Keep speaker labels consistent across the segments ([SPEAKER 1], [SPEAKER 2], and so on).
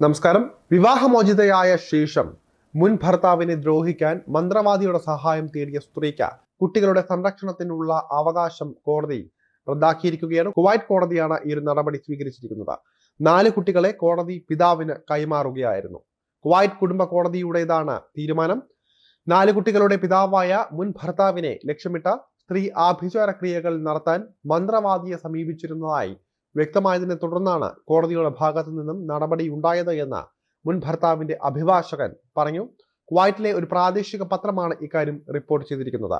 [SPEAKER 1] നമസ്കാരം. വിവാഹമോചിതയായ ശേഷം മുൻ ഭർത്താവിനെ ദ്രോഹിക്കാൻ മന്ത്രവാദിയുടെ സഹായം തേടിയ സ്ത്രീക്ക് കുട്ടികളുടെ സംരക്ഷണത്തിനുള്ള അവകാശം കോടതി റദ്ദാക്കിയിരിക്കുകയാണ്. കുവൈറ്റ് കോടതിയാണ് ഈ ഒരു നടപടി സ്വീകരിച്ചിരിക്കുന്നത്. നാല് കുട്ടികളെ കോടതി പിതാവിന് കൈമാറുകയായിരുന്നു. കുവൈറ്റ് കുടുംബ കോടതിയുടേതാണ് തീരുമാനം. നാല് കുട്ടികളുടെ പിതാവായ മുൻ ഭർത്താവിനെ ലക്ഷ്യമിട്ട സ്ത്രീ ആഭിചാര ക്രിയകൾ നടത്താൻ മന്ത്രവാദിയെ സമീപിച്ചിരുന്നതായി വ്യക്തമായതിനെ തുടർന്നാണ് കോടതിയുടെ ഭാഗത്തു നിന്നും നടപടി ഉണ്ടായത് എന്ന് മുൻ ഭർത്താവിന്റെ അഭിഭാഷകൻ പറഞ്ഞു. കുവൈറ്റിലെ ഒരു പ്രാദേശിക പത്രമാണ് ഇക്കാര്യം റിപ്പോർട്ട് ചെയ്തിരിക്കുന്നത്.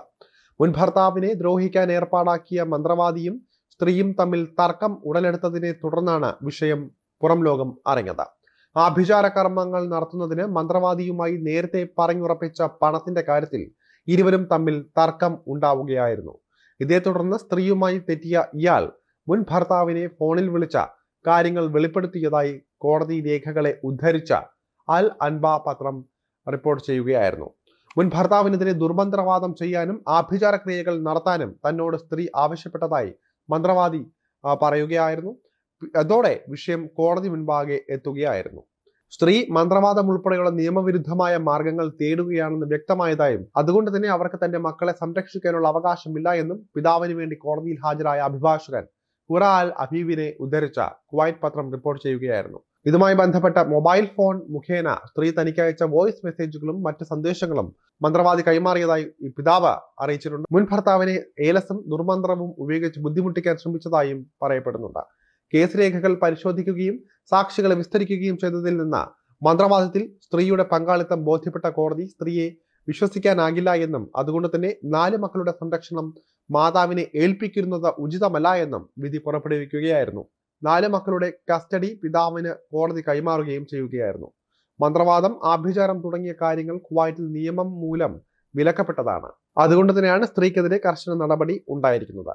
[SPEAKER 1] മുൻ ഭർത്താവിനെ ദ്രോഹിക്കാൻ ഏർപ്പാടാക്കിയ മന്ത്രവാദിയും സ്ത്രീയും തമ്മിൽ തർക്കം ഉടലെടുത്തതിനെ തുടർന്നാണ് വിഷയം പുറം ലോകം അറിഞ്ഞത്. ആഭിചാര കർമ്മങ്ങൾ നടത്തുന്നതിന് മന്ത്രവാദിയുമായി നേരത്തെ പറഞ്ഞുറപ്പിച്ച പണത്തിന്റെ കാര്യത്തിൽ ഇരുവരും തമ്മിൽ തർക്കം ഉണ്ടാവുകയായിരുന്നു. ഇതേ തുടർന്ന് സ്ത്രീയുമായി തെറ്റിയ ഇയാൾ മുൻ ഭർത്താവിനെ ഫോണിൽ വിളിച്ച കാര്യങ്ങൾ വെളിപ്പെടുത്തിയതായി കോടതി രേഖകളെ ഉദ്ധരിച്ച അൽ അൻബ പത്രം റിപ്പോർട്ട് ചെയ്യുകയായിരുന്നു. മുൻ ഭർത്താവിനെതിരെ ദുർമന്ത്രവാദം ചെയ്യാനും ആഭിചാര ക്രിയകൾ നടത്താനും തന്നോട് സ്ത്രീ ആവശ്യപ്പെട്ടതായി മന്ത്രവാദി പറയുകയായിരുന്നു. അതോടെ വിഷയം കോടതി മുൻപാകെ എത്തുകയായിരുന്നു. സ്ത്രീ മന്ത്രവാദം ഉൾപ്പെടെയുള്ള നിയമവിരുദ്ധമായ മാർഗങ്ങൾ തേടുകയാണെന്ന് വ്യക്തമായതായും അതുകൊണ്ട് തന്നെ അവർക്ക് തന്റെ മക്കളെ സംരക്ഷിക്കാനുള്ള അവകാശമില്ല എന്നും പിതാവിന് വേണ്ടി കോടതിയിൽ ഹാജരായ അഭിഭാഷകൻ ഖുറാൽ അബീബിനെ ഉദ്ധരിച്ച കുവൈറ്റ് പത്രം റിപ്പോർട്ട് ചെയ്യുകയായിരുന്നു. ഇതുമായി ബന്ധപ്പെട്ട മൊബൈൽ ഫോൺ മുഖേന സ്ത്രീ തനിക്ക് അയച്ച വോയിസ് മെസ്സേജുകളും മറ്റ് സന്ദേശങ്ങളും മന്ത്രവാദി കൈമാറിയതായി പിതാവ് അറിയിച്ചിട്ടുണ്ട്. മുൻ ഭർത്താവിനെ ഏലസും ദുർമന്ത്രവും ഉപയോഗിച്ച് ബുദ്ധിമുട്ടിക്കാൻ ശ്രമിച്ചതായും പറയപ്പെടുന്നുണ്ട്. കേസ് രേഖകൾ പരിശോധിക്കുകയും സാക്ഷികളെ വിസ്തരിക്കുകയും ചെയ്തതിൽ നിന്ന് മന്ത്രവാദത്തിൽ സ്ത്രീയുടെ പങ്കാളിത്തം ബോധ്യപ്പെട്ട കോടതി സ്ത്രീയെ വിശ്വസിക്കാനാകില്ല എന്നും അതുകൊണ്ട് തന്നെ നാല് മക്കളുടെ സംരക്ഷണം മാതാവിനെ ഏൽപ്പിക്കുന്നത് ഉചിതമല്ല എന്നും വിധി പുറപ്പെടുവിക്കുകയായിരുന്നു. നാല് മക്കളുടെ കസ്റ്റഡി പിതാവിന് കോടതി കൈമാറുകയും ചെയ്യുകയായിരുന്നു. മന്ത്രവാദം ആഭിചാരം തുടങ്ങിയ കാര്യങ്ങൾ കുവൈറ്റിൽ നിയമം മൂലം വിലക്കപ്പെട്ടതാണ്. അതുകൊണ്ട് തന്നെയാണ് സ്ത്രീക്കെതിരെ കർശന നടപടി ഉണ്ടായിരിക്കുന്നത്.